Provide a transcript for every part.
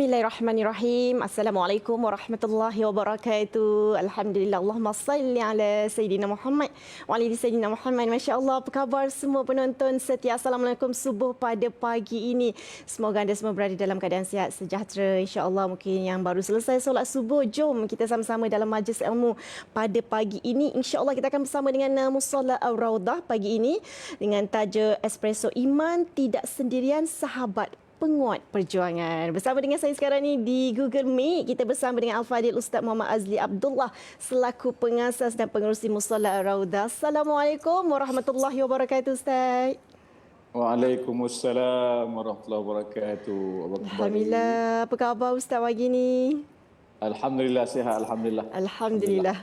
Bismillahirrahmanirrahim. Assalamualaikum warahmatullahi wabarakatuh. Alhamdulillah. Allahumma salli ala Sayyidina Muhammad wa ala Sayyidina Muhammad. Masya Allah. Apa khabar semua penonton setia. Assalamualaikum subuh pada pagi ini. Semoga anda semua berada dalam keadaan sihat sejahtera. Insya Allah mungkin yang baru selesai solat subuh. Jom kita sama-sama dalam majlis ilmu pada pagi ini. Insya Allah kita akan bersama dengan Musalla Al-Raudah pagi ini dengan tajuk Espresso Iman Tidak Sendirian Sahabat penguat perjuangan. Bersama dengan saya sekarang ni di Google Meet, kita bersama dengan Al-Fadhil Ustaz Muhammad Azli Abdullah selaku pengasas dan pengerusi Musalla Rauda. Assalamualaikum warahmatullahi wabarakatuh Ustaz. Waalaikumsalam warahmatullahi wabarakatuh. Alhamdulillah. Apa khabar Ustaz pagi ni? Alhamdulillah sihat. Alhamdulillah. Alhamdulillah.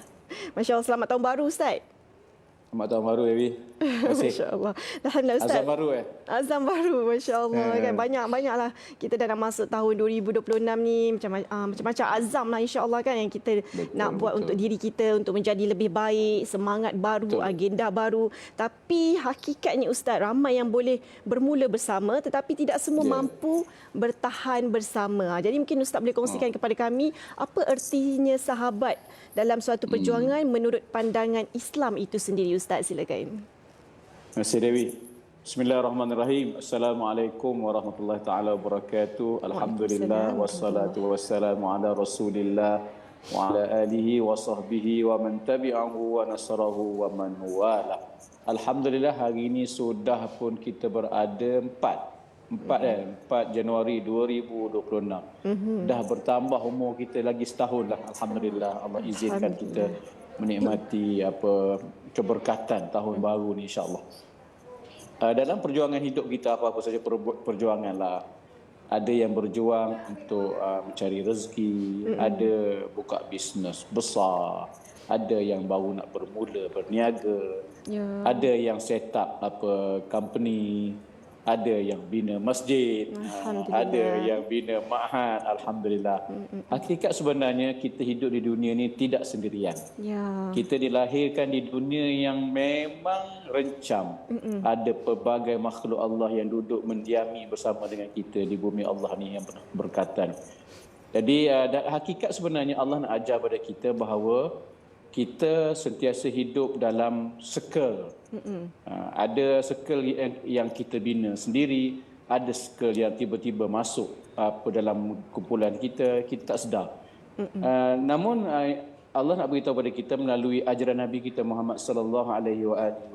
Masya Allah, selamat tahun baru Ustaz. Selamat tahun baru, Evi. Masya Allah. Alhamdulillah Ustaz. Azam baru eh? Azam baru, Masya Allah. Eh. Kan banyak-banyak lah. Kita dah nak masuk tahun 2026 ni. Macam, uh, macam-macam azam lah insya Allah kan. Yang kita Betul, nak buat betul. untuk diri kita. Untuk menjadi lebih baik. Semangat baru, Betul. agenda baru. Tapi hakikatnya Ustaz, ramai yang boleh bermula bersama. Tetapi tidak semua Ya. mampu bertahan bersama. Jadi mungkin Ustaz boleh kongsikan kepada kami. Apa ertinya sahabat dalam suatu perjuangan menurut pandangan Islam itu sendiri Ustaz. Silakan. Terima kasih, Dewi. Bismillahirrahmanirrahim. Assalamualaikum warahmatullahi taala wabarakatuh. Alhamdulillah wassalatu wassalamu ala Rasulillah wa ala alihi wa sahbihi wa man tabi'ahu wa nasarahu wa man wala. Alhamdulillah hari ini sudah pun kita berada empat Empat eh, 4 Januari 2026. Mm-hmm. Dah bertambah umur kita lagi setahun lah. Alhamdulillah Allah izinkan kita menikmati apa keberkatan tahun baru ni insya-Allah. Uh, dalam perjuangan hidup kita apa-apa saja per- perjuangan lah. Ada yang berjuang untuk uh, mencari rezeki, mm-hmm. ada buka bisnes besar, ada yang baru nak bermula berniaga, Ya. ada yang set up apa company, ada yang bina masjid, Alhamdulillah. ada yang bina ma'had, alhamdulillah. Hakikat sebenarnya kita hidup di dunia ni tidak sendirian. Ya. Kita dilahirkan di dunia yang memang rencam. Mm-mm. Ada pelbagai makhluk Allah yang duduk mendiami bersama dengan kita di bumi Allah ni yang berkatan. Jadi uh, hakikat sebenarnya Allah nak ajar pada kita bahawa kita sentiasa hidup dalam circle. Uh, ada circle yang, yang kita bina sendiri, ada circle yang tiba-tiba masuk apa dalam kumpulan kita, kita tak sedar. Uh, namun uh, Allah nak beritahu kepada kita melalui ajaran Nabi kita Muhammad sallallahu alaihi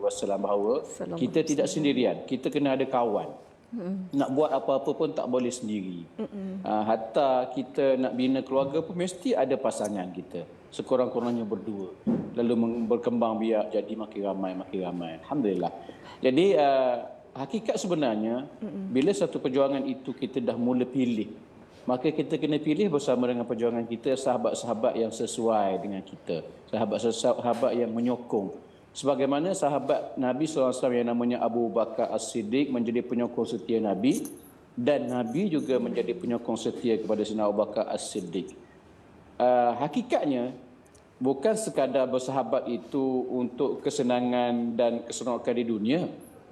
wasallam bahawa kita tidak sendirian. Kita kena ada kawan. Nak buat apa-apa pun tak boleh sendiri. Uh, hatta kita nak bina keluarga pun mesti ada pasangan kita. Sekurang-kurangnya berdua. Lalu berkembang biak jadi makin ramai, makin ramai. Alhamdulillah. Jadi uh, hakikat sebenarnya bila satu perjuangan itu kita dah mula pilih maka kita kena pilih bersama dengan perjuangan kita sahabat-sahabat yang sesuai dengan kita. Sahabat-sahabat yang menyokong. Sebagaimana sahabat Nabi SAW yang namanya Abu Bakar As-Siddiq menjadi penyokong setia Nabi dan Nabi juga menjadi penyokong setia kepada Sayyidina Abu Bakar As-Siddiq. Uh, hakikatnya bukan sekadar bersahabat itu untuk kesenangan dan keseronokan di dunia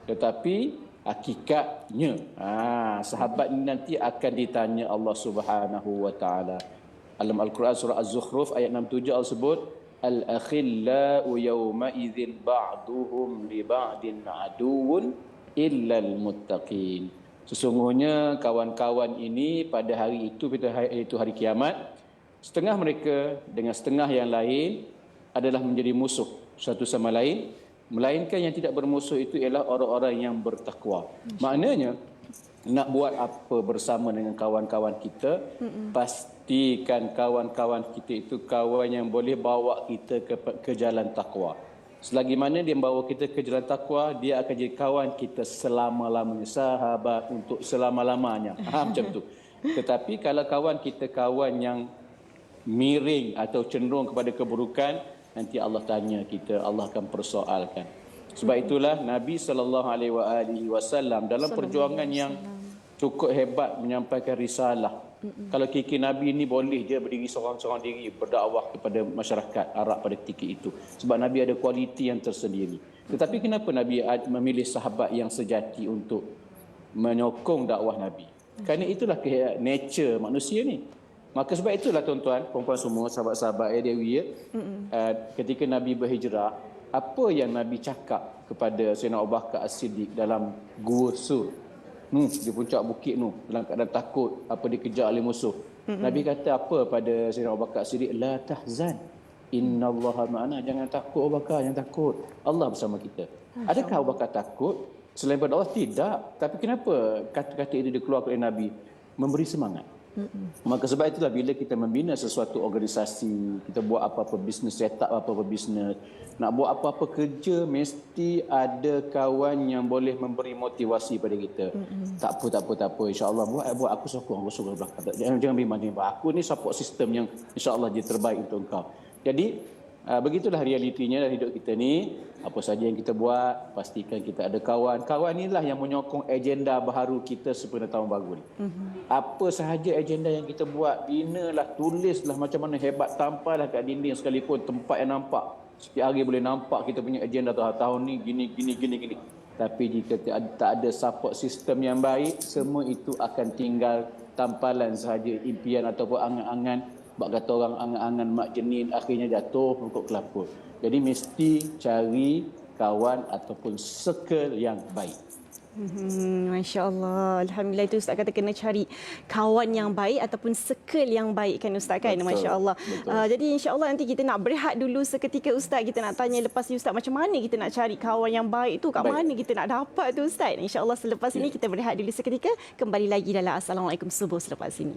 tetapi hakikatnya ha, sahabat ini nanti akan ditanya Allah Subhanahu wa taala dalam Al-Quran surah Az-Zukhruf ayat 67 Allah sebut al-akhillau idzin ba'duhum li ba'din aduwwun illa al-muttaqin sesungguhnya kawan-kawan ini pada hari itu pada hari itu hari kiamat setengah mereka dengan setengah yang lain adalah menjadi musuh satu sama lain melainkan yang tidak bermusuh itu ialah orang-orang yang bertakwa. Maknanya nak buat apa bersama dengan kawan-kawan kita Mm-mm. Pastikan kawan-kawan kita itu kawan yang boleh bawa kita ke ke jalan takwa. Selagi mana dia membawa kita ke jalan takwa dia akan jadi kawan kita selama-lamanya sahabat untuk selama-lamanya. Ha, macam tu? Tetapi kalau kawan kita kawan yang miring atau cenderung kepada keburukan nanti Allah tanya kita Allah akan persoalkan. Sebab itulah Nabi sallallahu alaihi wasallam dalam perjuangan yang cukup hebat menyampaikan risalah kalau kiki Nabi ini boleh dia berdiri seorang-seorang diri berdakwah kepada masyarakat Arab pada ketika itu sebab Nabi ada kualiti yang tersendiri tetapi kenapa Nabi memilih sahabat yang sejati untuk menyokong dakwah Nabi Kerana itulah nature manusia ni. Maka sebab itulah tuan-tuan, perempuan semua, sahabat-sahabat ya Dewi ya. Uh, ketika Nabi berhijrah, apa yang Nabi cakap kepada Sayyidina Abu Bakar As-Siddiq dalam Gua Sur? Nu, di puncak bukit nu, dalam keadaan takut apa dikejar oleh musuh. Mm-hmm. Nabi kata apa pada Sayyidina Abu Bakar As-Siddiq? La tahzan. Inna Allah ma'ana. Jangan takut Abu Bakar, jangan takut. Allah bersama kita. Adakah Abu Bakar takut? Selain daripada Allah, tidak. Tapi kenapa kata-kata itu dikeluarkan oleh Nabi? Memberi semangat. Mm-mm. Maka sebab itulah bila kita membina sesuatu organisasi, kita buat apa-apa bisnes, set up apa-apa bisnes, nak buat apa-apa kerja, mesti ada kawan yang boleh memberi motivasi pada kita. Mm-hmm. Tak apa, tak apa, tak apa. InsyaAllah buat, buat aku sokong, aku sokong belakang. Jangan, jangan bimbang, jangan Aku ni support sistem yang insyaAllah dia terbaik untuk engkau. Jadi, uh, begitulah realitinya dalam hidup kita ni. Apa saja yang kita buat pastikan kita ada kawan. Kawan inilah yang menyokong agenda baharu kita sepenuh tahun baru ni. Mm-hmm. apa sahaja agenda yang kita buat binalah tulislah macam mana hebat tampallah kat dinding sekalipun tempat yang nampak. Setiap hari boleh nampak kita punya agenda tahun, tahun ni gini gini gini gini. Tapi jika tak ada support sistem yang baik semua itu akan tinggal tampalan sahaja impian ataupun angan-angan bak kata orang angan-angan mak jenin akhirnya jatuh untuk kelapa jadi mesti cari kawan ataupun circle yang baik. Hmm, Masya Allah. Alhamdulillah itu Ustaz kata kena cari kawan yang baik ataupun circle yang baik kan Ustaz kan. Betul. Masya Allah. Uh, jadi insya Allah nanti kita nak berehat dulu seketika Ustaz. Kita nak tanya lepas ni Ustaz macam mana kita nak cari kawan yang baik tu. Kat baik. mana kita nak dapat tu Ustaz. Insya Allah selepas ya. ini kita berehat dulu seketika. Kembali lagi dalam Assalamualaikum Subuh selepas ini.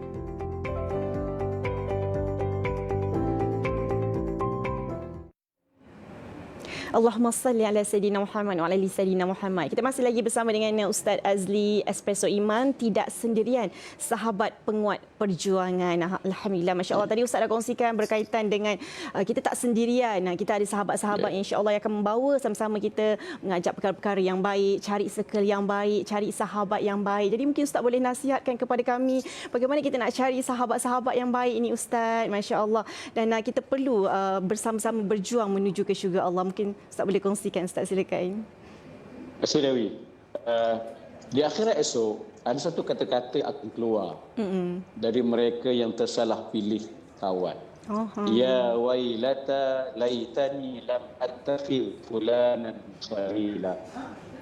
Allahumma salli ala Sayyidina Muhammad wa ala Sayyidina Muhammad. Kita masih lagi bersama dengan Ustaz Azli Espresso Iman. Tidak sendirian. Sahabat penguat perjuangan. Alhamdulillah. Masya Allah. Tadi Ustaz dah kongsikan berkaitan dengan uh, kita tak sendirian. Kita ada sahabat-sahabat yang insya Allah yang akan membawa sama-sama kita mengajak perkara-perkara yang baik. Cari circle yang baik. Cari sahabat yang baik. Jadi mungkin Ustaz boleh nasihatkan kepada kami bagaimana kita nak cari sahabat-sahabat yang baik ini Ustaz. Masya Allah. Dan uh, kita perlu uh, bersama-sama berjuang menuju ke syurga Allah. Mungkin Ustaz boleh kongsikan Ustaz silakan. Terima kasih Dewi. Uh, di akhirat esok ada satu kata-kata akan keluar mm-hmm. dari mereka yang tersalah pilih kawan. Oh, ya wailata laitani lam attakhil fulanan khalila.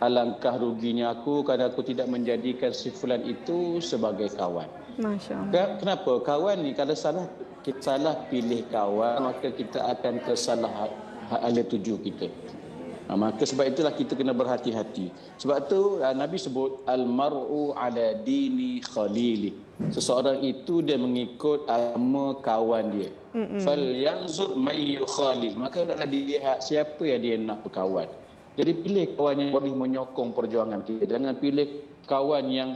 Alangkah ruginya aku kerana aku tidak menjadikan si fulan itu sebagai kawan. Masya-Allah. Kenapa? Kawan ni kalau salah kita salah pilih kawan maka kita akan tersalah ala tuju kita. Ha, maka sebab itulah kita kena berhati-hati. Sebab tu ha, Nabi sebut al-mar'u ala dini khalili. Seseorang itu dia mengikut agama kawan dia. Fal yanzur may yukhalil. Maka hendaklah dilihat siapa yang dia nak berkawan. Jadi pilih kawan yang boleh menyokong perjuangan kita. Jangan pilih kawan yang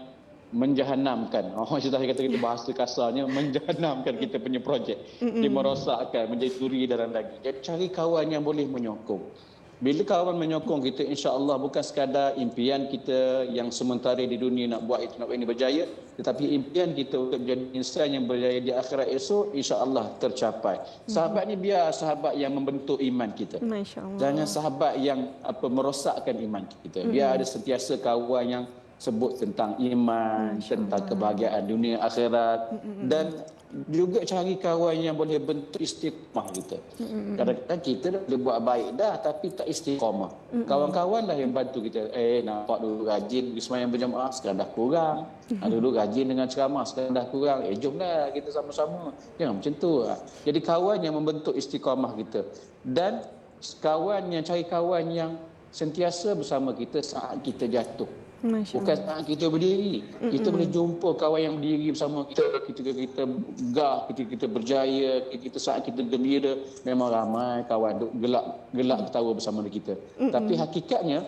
menjahanamkan. Oh, kita kata kita bahasa kasarnya menjahanamkan kita punya projek. Dia merosakkan, menjadi duri dalam lagi. Jadi cari kawan yang boleh menyokong. Bila kawan menyokong kita, insya Allah bukan sekadar impian kita yang sementara di dunia nak buat itu, nak buat ini berjaya. Tetapi impian kita untuk menjadi insan yang berjaya di akhirat esok, insya Allah tercapai. Sahabat ni biar sahabat yang membentuk iman kita. Jangan sahabat yang apa merosakkan iman kita. Biar ada sentiasa kawan yang sebut tentang iman, tentang kebahagiaan dunia akhirat dan juga cari kawan yang boleh bentuk istiqamah kita. Kadang-kadang kita dah boleh buat baik dah tapi tak istiqamah. Kawan-kawan lah yang bantu kita. Eh nampak dulu rajin pergi semayang berjamaah sekarang dah kurang. Ah, Dulu rajin dengan ceramah sekarang dah kurang. Eh jomlah kita sama-sama. Jangan macam tu. lah. Jadi kawan yang membentuk istiqamah kita. Dan kawan yang cari kawan yang sentiasa bersama kita saat kita jatuh. Masya Bukan saat kita berdiri. Kita boleh jumpa kawan yang berdiri bersama kita ketika kita gah, ketika kita berjaya, ketika saat kita gembira. Memang ramai kawan duk gelak gelak ketawa bersama kita. Tapi hakikatnya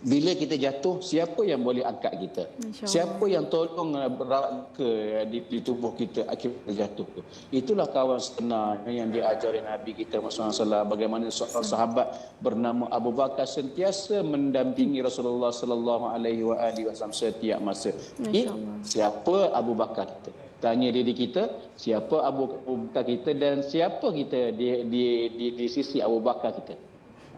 bila kita jatuh, siapa yang boleh angkat kita? Siapa yang tolong berat ke di, di tubuh kita akibat jatuh tu? Itulah kawan sebenar yang diajari Nabi kita Muhammad SAW bagaimana seorang sahabat bernama Abu Bakar sentiasa mendampingi Rasulullah sallallahu alaihi wasallam setiap masa. Eh, siapa Abu Bakar kita? Tanya diri kita, siapa Abu Abu Bakar kita dan siapa kita di di di, di sisi Abu Bakar kita?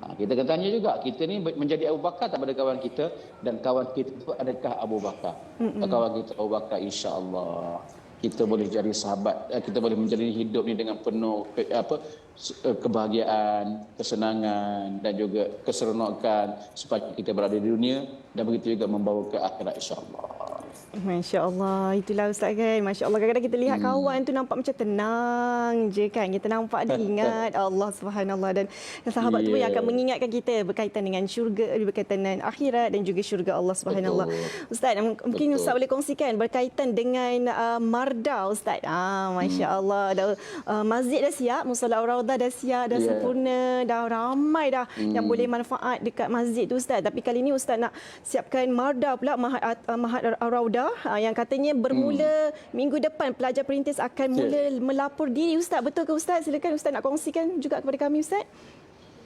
Ha, kita akan tanya juga, kita ni menjadi Abu Bakar tak pada kawan kita dan kawan kita itu adakah Abu Bakar? Mm-mm. Kawan kita Abu Bakar insya-Allah kita boleh jadi sahabat, eh, kita boleh menjalani hidup ni dengan penuh ke, apa eh, kebahagiaan, kesenangan dan juga keseronokan supaya kita berada di dunia dan begitu juga membawa ke akhirat insya-Allah. Masya Allah, itulah Ustaz kan. Masya Allah, kadang-kadang kita lihat kawan tu nampak macam tenang je kan. Kita nampak dia ingat Allah subhanallah. Dan sahabat tu pun yang Ya. akan mengingatkan kita berkaitan dengan syurga, berkaitan dengan akhirat dan juga syurga Allah subhanallah. Betul. Ustaz, mungkin Betul. Ustaz boleh kongsikan berkaitan dengan uh, marda Ustaz. Ah, Masya Allah. Dah, uh, masjid dah siap, musola Raudah dah siap, dah Ya. sempurna, dah ramai dah yang boleh manfaat dekat masjid tu Ustaz. Tapi kali ni Ustaz nak siapkan marda pula Mahat, uh, Mahat Raudah uh, yang katanya bermula minggu depan pelajar perintis akan Ya. mula melapor diri Ustaz. Betul ke Ustaz? Silakan Ustaz nak kongsikan juga kepada kami Ustaz.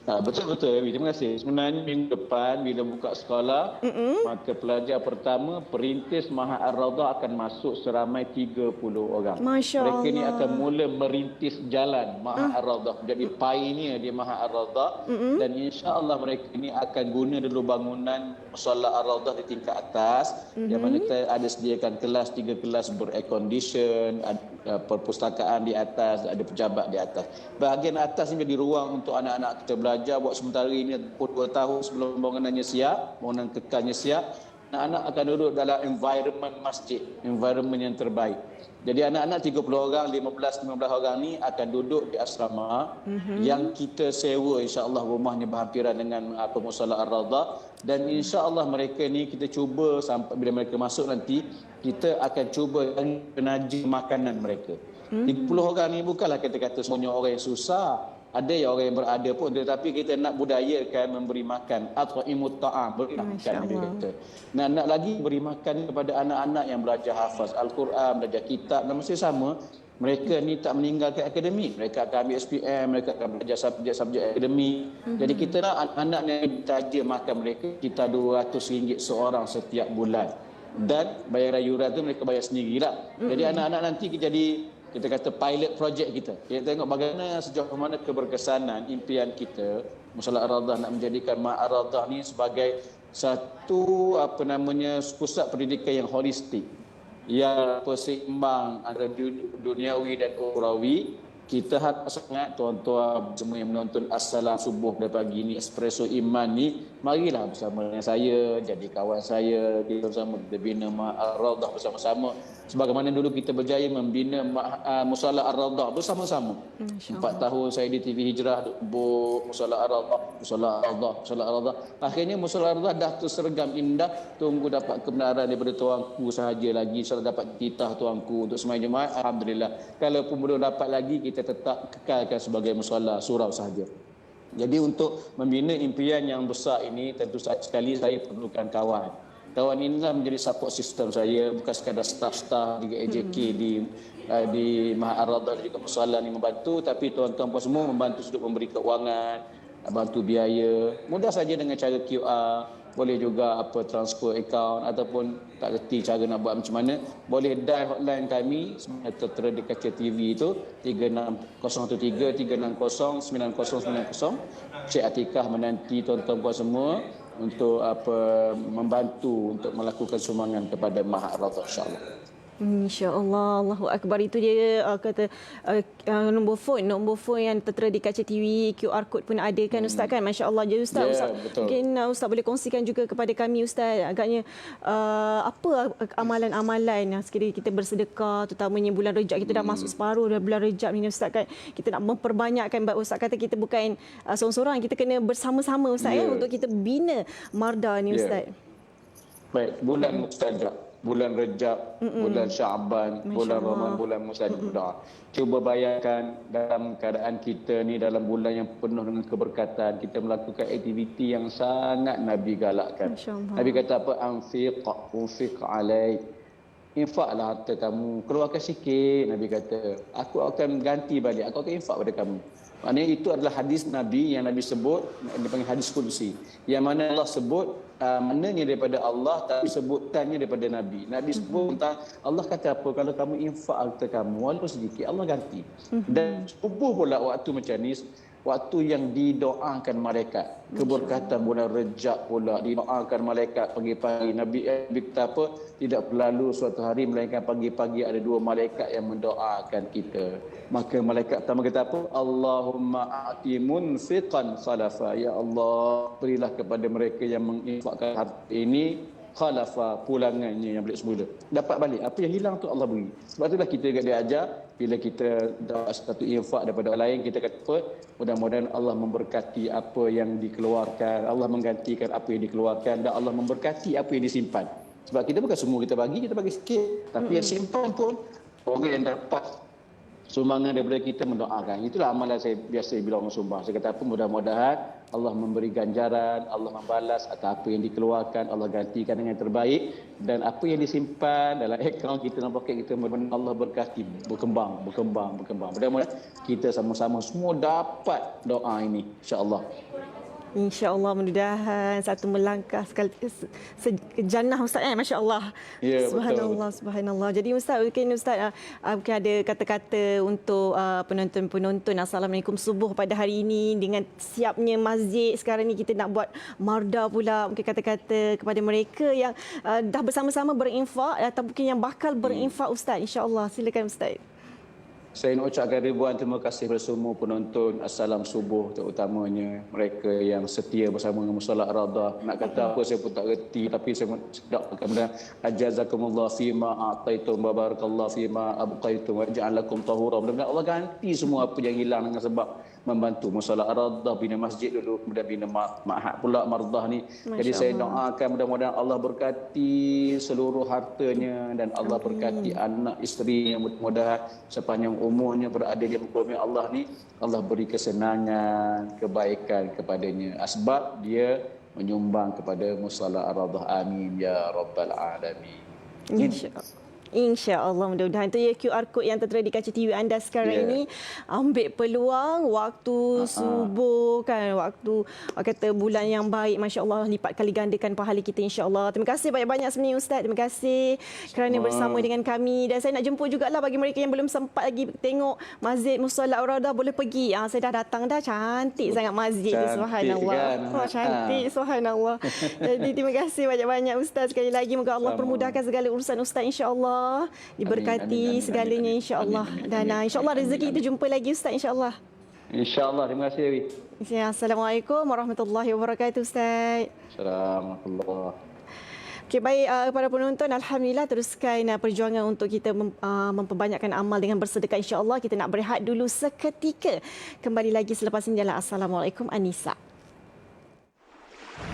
Ha, betul betul Ewi. Terima kasih. Sebenarnya minggu depan bila buka sekolah, mm maka pelajar pertama perintis Mahat Ar-Raudhah akan masuk seramai 30 orang. Masya Mereka ni Allah. akan mula merintis jalan Mahat Ar-Raudhah menjadi pioneer di Mahat Ar-Raudhah dan insya-Allah mereka ni akan guna dulu bangunan Musalla Ar-Raudhah di tingkat atas yang mana kita ada sediakan kelas tiga kelas ber-air condition, ada uh, perpustakaan di atas, ada pejabat di atas. Bahagian atas ni jadi ruang untuk anak-anak kita belajar buat sementara ini ataupun dua tahun sebelum bangunannya siap, bangunan kekalnya siap. Anak-anak akan duduk dalam environment masjid, environment yang terbaik. Jadi anak-anak 30 orang, 15 15 orang ni akan duduk di asrama mm-hmm. yang kita sewa insya-Allah rumahnya berhampiran dengan apa Musalla Ar-Raudhah dan insya-Allah mereka ni kita cuba sampai bila mereka masuk nanti kita akan cuba penaji makanan mereka. Mm-hmm. 30 orang ni bukanlah kita kata semuanya orang yang susah. Ada yang orang yang berada pun tetapi kita nak budayakan memberi makan atau imut ta'am beri makan dia kata. Nak nak lagi beri makan kepada anak-anak yang belajar hafaz Al-Quran, belajar kitab dan masih sama mereka ni tak meninggalkan akademik. Mereka akan ambil SPM, mereka akan belajar subjek-subjek akademik. Mm-hmm. Jadi kita nak anak-anak yang ditaja makan mereka kita RM200 seorang setiap bulan. Dan bayaran yuran tu mereka bayar sendirilah. Mm-hmm. Jadi anak-anak nanti jadi kita kata pilot project kita. Kita tengok bagaimana sejauh mana keberkesanan impian kita Musyawarah Ar-Radah nak menjadikan Mak Ar-Radah ni sebagai satu apa namanya pusat pendidikan yang holistik. Yang berseimbang antara dun- duniawi dan ukhrawi. Kita harap sangat tuan-tuan semua yang menonton Assalam Subuh pada pagi ni Espresso Iman ni marilah bersama dengan saya jadi kawan saya kita bersama kita bina Ma- Ar-Radah bersama-sama sebagaimana dulu kita berjaya membina uh, Musalla Ar-Radah bersama-sama. Empat tahun saya di TV Hijrah duduk Musalla Ar-Radah Musalla Ar-Radah Musalla Ar-Radah akhirnya Musalla Ar-Radah dah tersergam indah. Tunggu dapat kebenaran daripada tuanku sahaja lagi. insyaAllah dapat titah tuanku untuk semua jemaah Alhamdulillah. Kalaupun belum dapat lagi kita tetap kekalkan sebagai musalla surau sahaja. Jadi untuk membina impian yang besar ini tentu sekali saya perlukan kawan. Kawan inilah menjadi support system saya bukan sekadar staff-staff di AJK di uh, di Mahat Ar-Radah dan juga Musalla ni membantu. Tapi tuan-tuan puan semua membantu sudut memberi keuangan, bantu biaya. Mudah saja dengan cara QR, boleh juga apa transfer account ataupun tak reti cara nak buat macam mana. Boleh dial hotline kami tertera di kaca TV itu 36013 360 9090 Cik Atikah menanti tuan-tuan puan semua untuk apa membantu untuk melakukan sumbangan kepada Mahat Radha insya-Allah. InsyaAllah, Allahu Akbar. Itu dia uh, kata uh, uh, nombor phone, nombor phone yang tertera di kaca TV, QR code pun ada kan Ustaz kan? Masya Allah. Jadi Ustaz, Ya, Ustaz betul. mungkin uh, Ustaz boleh kongsikan juga kepada kami Ustaz agaknya uh, apa amalan-amalan yang sekiranya kita bersedekah terutamanya bulan Rejab kita dah Hmm. masuk separuh dah bulan Rejab ni Ustaz kan kita nak memperbanyakkan Ustaz kata kita bukan uh, seorang-seorang kita kena bersama-sama Ustaz Ya. ya untuk kita bina marda ni Ya. Ustaz. Baik, bulan mustajab, bulan Rejab, bulan Syaban, bulan Ramadan, bulan mustajab. Cuba bayangkan dalam keadaan kita ni dalam bulan yang penuh dengan keberkatan, kita melakukan aktiviti yang sangat Nabi galakkan. Nabi kata apa? Anfiq, unfiq alaik. Infaklah harta kamu. Keluarkan sikit, Nabi kata. Aku akan ganti balik. Aku akan infak pada kamu. Maknanya itu adalah hadis Nabi yang Nabi sebut, yang dipanggil hadis kursi. Yang mana Allah sebut, uh, mananya daripada Allah, tapi sebutannya daripada Nabi. Nabi sebut tentang, Allah kata apa, kalau kamu infak harta kamu, walaupun sedikit, Allah ganti. Dan subuh pula waktu macam ni, waktu yang didoakan malaikat keberkatan bulan rejab pula didoakan malaikat pagi-pagi Nabi Nabi kata apa tidak berlalu suatu hari melainkan pagi-pagi ada dua malaikat yang mendoakan kita maka malaikat pertama kata apa Allahumma a'ti munfiqan khalafa ya Allah berilah kepada mereka yang menginfakkan harta ini khalafa pulangannya yang balik semula. Dapat balik. Apa yang hilang tu Allah beri. Sebab itulah kita juga diajar bila kita dapat satu infak daripada orang lain kita kata apa? Mudah-mudahan Allah memberkati apa yang dikeluarkan, Allah menggantikan apa yang dikeluarkan dan Allah memberkati apa yang disimpan. Sebab kita bukan semua kita bagi, kita bagi sikit. Tapi yang simpan pun orang yang dapat sumbangan daripada kita mendoakan. Itulah amalan saya biasa bila orang sumbang. Saya kata apa mudah-mudahan Allah memberi ganjaran, Allah membalas atas apa yang dikeluarkan, Allah gantikan dengan terbaik dan apa yang disimpan dalam akaun kita dalam poket kita mudah-mudahan Allah berkati berkembang, berkembang, berkembang. Mudah-mudahan kita sama-sama semua dapat doa ini insya-Allah. InsyaAllah mudah-mudahan satu melangkah sekali se- se- jannah Ustaz eh masya-Allah. Ya, betul. subhanallah subhanallah. Jadi Ustaz mungkin Ustaz uh, uh, mungkin ada kata-kata untuk uh, penonton-penonton Assalamualaikum subuh pada hari ini dengan siapnya masjid sekarang ni kita nak buat marda pula mungkin kata-kata kepada mereka yang uh, dah bersama-sama berinfak atau mungkin yang bakal berinfak Ustaz insya-Allah. Silakan Ustaz. Saya nak ucapkan ribuan terima kasih kepada semua penonton Assalam Subuh terutamanya mereka yang setia bersama dengan Musalat Radha. Nak kata apa saya pun tak reti tapi saya sedap kemudian ajazakumullah fima a'taitum wa barakallahu fima abqaitum wa ja'alakum tahura. Mudah-mudahan Allah ganti semua apa yang hilang dengan sebab membantu Musalat Radha bina masjid dulu kemudian bina ma- ma'had pula mardah ni. Jadi saya doakan mudah-mudahan Allah berkati seluruh hartanya dan Allah berkati anak isteri yang mudah-mudahan sepanjang umurnya berada di muka bumi Allah ni Allah beri kesenangan, kebaikan kepadanya. Asbab dia menyumbang kepada Musalah Ar-Radah. Amin ya rabbal alamin. InsyaAllah. InsyaAllah mudah-mudahan itu ya QR code yang tertera di kaca TV anda sekarang Ya. ini ambil peluang waktu subuh kan waktu kata bulan yang baik masya-Allah lipat kali gandakan pahala kita insya-Allah. Terima kasih banyak-banyak sebenarnya ustaz. Terima kasih kerana Sama. bersama dengan kami dan saya nak jemput jugalah bagi mereka yang belum sempat lagi tengok Masjid Musalla Urada boleh pergi. Ah saya dah datang dah cantik sangat masjid tu Cantik subhanallah. kan? Oh cantik subhanallah. Jadi terima kasih banyak-banyak ustaz sekali lagi moga Allah Sama. permudahkan segala urusan ustaz insya-Allah. Diberkati Amin, amin, amin, segalanya insya-Allah. Amin, amin, Dan amin. ah, insya-Allah Amin, rezeki kita jumpa lagi ustaz insya-Allah. InsyaAllah. Terima kasih Dewi. Ya, Assalamualaikum warahmatullahi wabarakatuh ustaz. Assalamualaikum. Okey baik uh, para penonton alhamdulillah teruskan uh, perjuangan untuk kita mem, uh, memperbanyakkan amal dengan bersedekah insya-Allah kita nak berehat dulu seketika. Kembali lagi selepas ini adalah Assalamualaikum Anissa.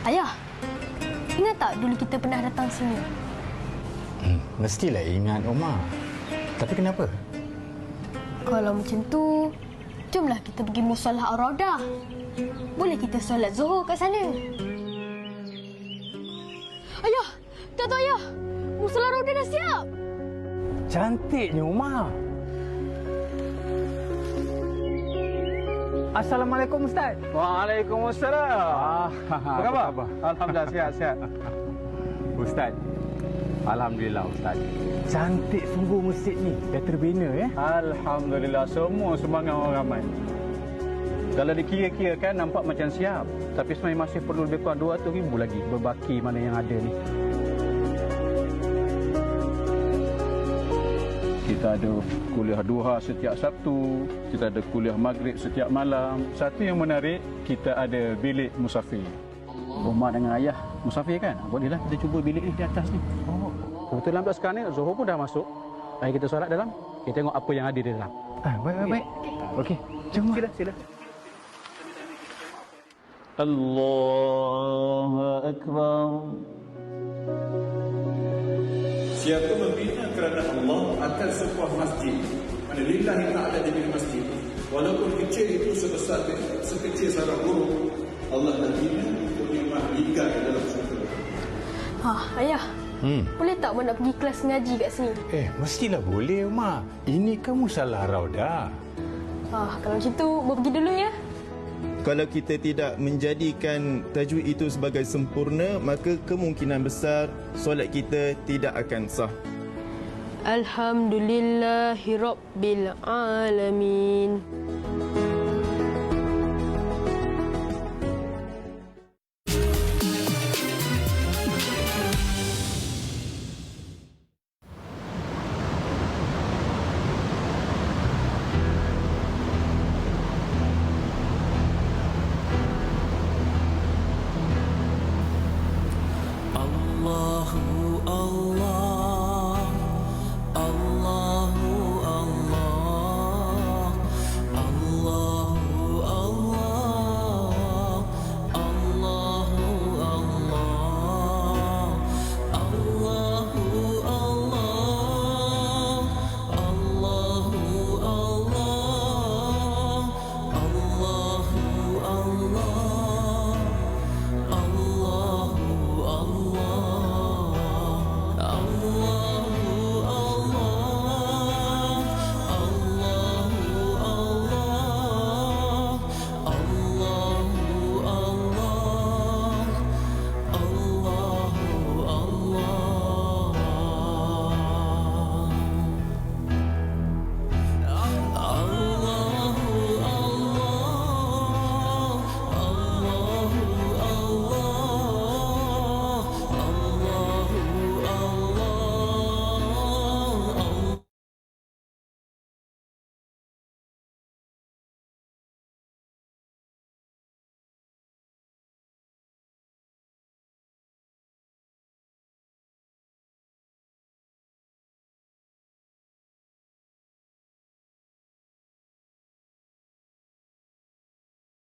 Ayah, ingat tak dulu kita pernah datang sini? Hmm, mestilah ingat Omar. Tapi kenapa? Kalau macam tu, jomlah kita pergi musalah Ar-Raudah. Boleh kita solat Zuhur kat sana. Ayah, tak tahu ayah. Musalah Ar-Raudah dah siap. Cantiknya Omar. Assalamualaikum Ustaz. Waalaikumsalam. Apa khabar? Alhamdulillah sihat sihat. Ustaz. Alhamdulillah Ustaz. Cantik sungguh masjid ni. Dah terbina ya. Alhamdulillah semua sumbangan orang ramai. Kalau dikira-kira kan nampak macam siap. Tapi sebenarnya masih perlu lebih kurang 200 ribu lagi berbaki mana yang ada ni. Kita ada kuliah duha setiap Sabtu, kita ada kuliah maghrib setiap malam. Satu yang menarik, kita ada bilik musafir. Rumah dengan ayah musafir kan? Bolehlah kita cuba bilik ni di atas ni. Oh. Kebetulan pula sekarang ni Zohor pun dah masuk. Mari kita solat dalam. Kita tengok apa yang ada di dalam. Ah, baik, baik, baik. Okey, jom. Sila, sila. Allahu Akbar. Siapa membina kerana Allah akan sebuah masjid Mana lillahi ta'ala dia bina masjid Walaupun kecil itu sebesar sekecil sarang burung Allah dah bina untuk di dalam syurga Ha, ayah. Hmm. Boleh tak Mak nak pergi kelas ngaji kat sini? Eh, mestilah boleh, Mak. Ini kan musalah raudah. Ha, kalau macam tu, Mak pergi dulu ya. Kalau kita tidak menjadikan tajwid itu sebagai sempurna, maka kemungkinan besar solat kita tidak akan sah. Alhamdulillahirabbil alamin.